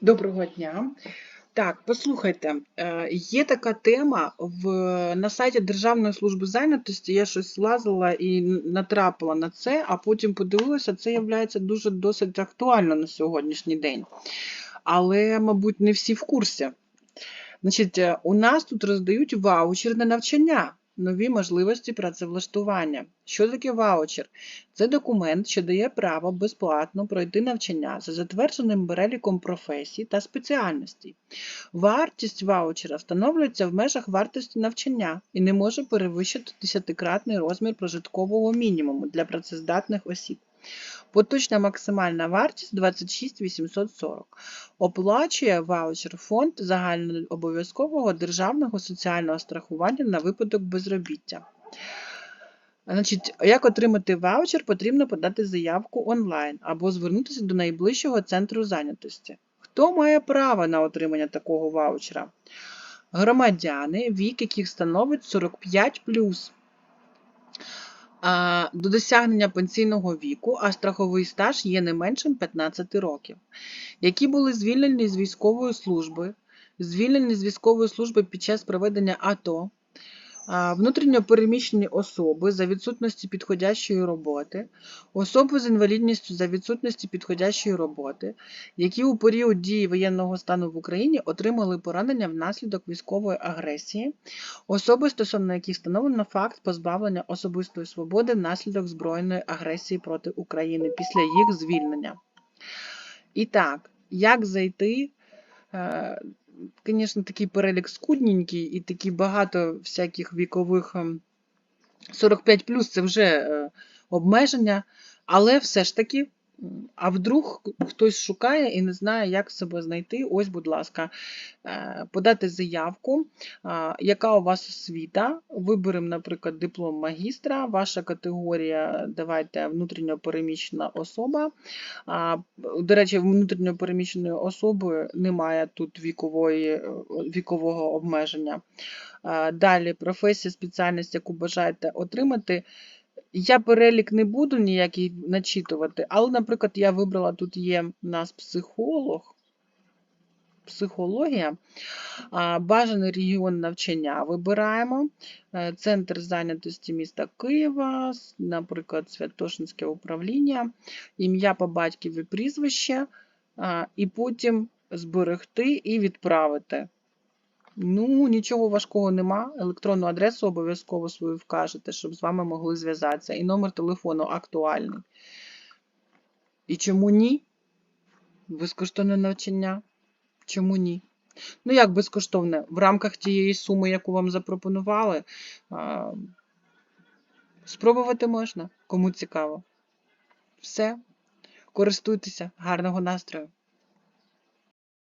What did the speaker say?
Доброго дня. Так, послухайте, е, є така тема в, на сайті Державної служби зайнятості. Я щось лазила і натрапила на це, а потім подивилася, це є дуже досить актуально на сьогоднішній день. Але, мабуть, не всі в курсі. Значить, е, у нас тут роздають ваучер на навчання, нові можливості працевлаштування. Що таке ваучер? Це документ, що дає право безплатно пройти навчання за затвердженим переліком професій та спеціальностей. Вартість ваучера встановлюється в межах вартості навчання і не може перевищити 10-кратний розмір прожиткового мінімуму для працездатних осіб. Поточна максимальна вартість 26 840. Оплачує ваучер фонд загальнообов'язкового державного соціального страхування на випадок безробіття. Значить, як отримати ваучер, потрібно подати заявку онлайн або звернутися до найближчого центру зайнятості. Хто має право на отримання такого ваучера? Громадяни, вік яких становить 45 а, до досягнення пенсійного віку, а страховий стаж є не меншим 15 років, які були звільнені з військової служби, звільнені з військової служби під час проведення АТО, внутрішньо переміщені особи за відсутності підходящої роботи, особи з інвалідністю за відсутності підходящої роботи, які у період дії воєнного стану в Україні отримали поранення внаслідок військової агресії, особи, стосовно яких встановлено факт позбавлення особистої свободи внаслідок збройної агресії проти України після їх звільнення. І так, як зайти? Звісно, такий перелік скудненький і такі багато всяких вікових ем, 45 це вже обмеження, але все ж таки, а вдруг хтось шукає і не знає, як себе знайти. Ось, будь ласка, е, подати заявку, яка у вас освіта. Виберемо, наприклад, диплом магістра, ваша категорія, давайте внутрішньо переміщена особа. До речі, внутрішньо переміщеної особи немає тут вікової, е, вікового обмеження. Далі професія, спеціальність, яку бажаєте отримати. Я перелік не буду ніякий начитувати, але, наприклад, я вибрала тут є у нас психолог, психологія, бажаний регіон навчання вибираємо, е, центр зайнятості міста Києва, наприклад, Святошинське управління, ім'я по батькові прізвище, а, і потім зберегти і відправити. Ну, нічого важкого нема. Електронну адресу обов'язково свою вкажете, щоб з вами могли зв'язатися. І номер телефону актуальний. І чому ні? Безкоштовне навчання. Чому ні? Ну, як безкоштовне? В рамках тієї суми, яку вам запропонували, спробувати можна, кому цікаво. Все. Користуйтеся. Гарного настрою!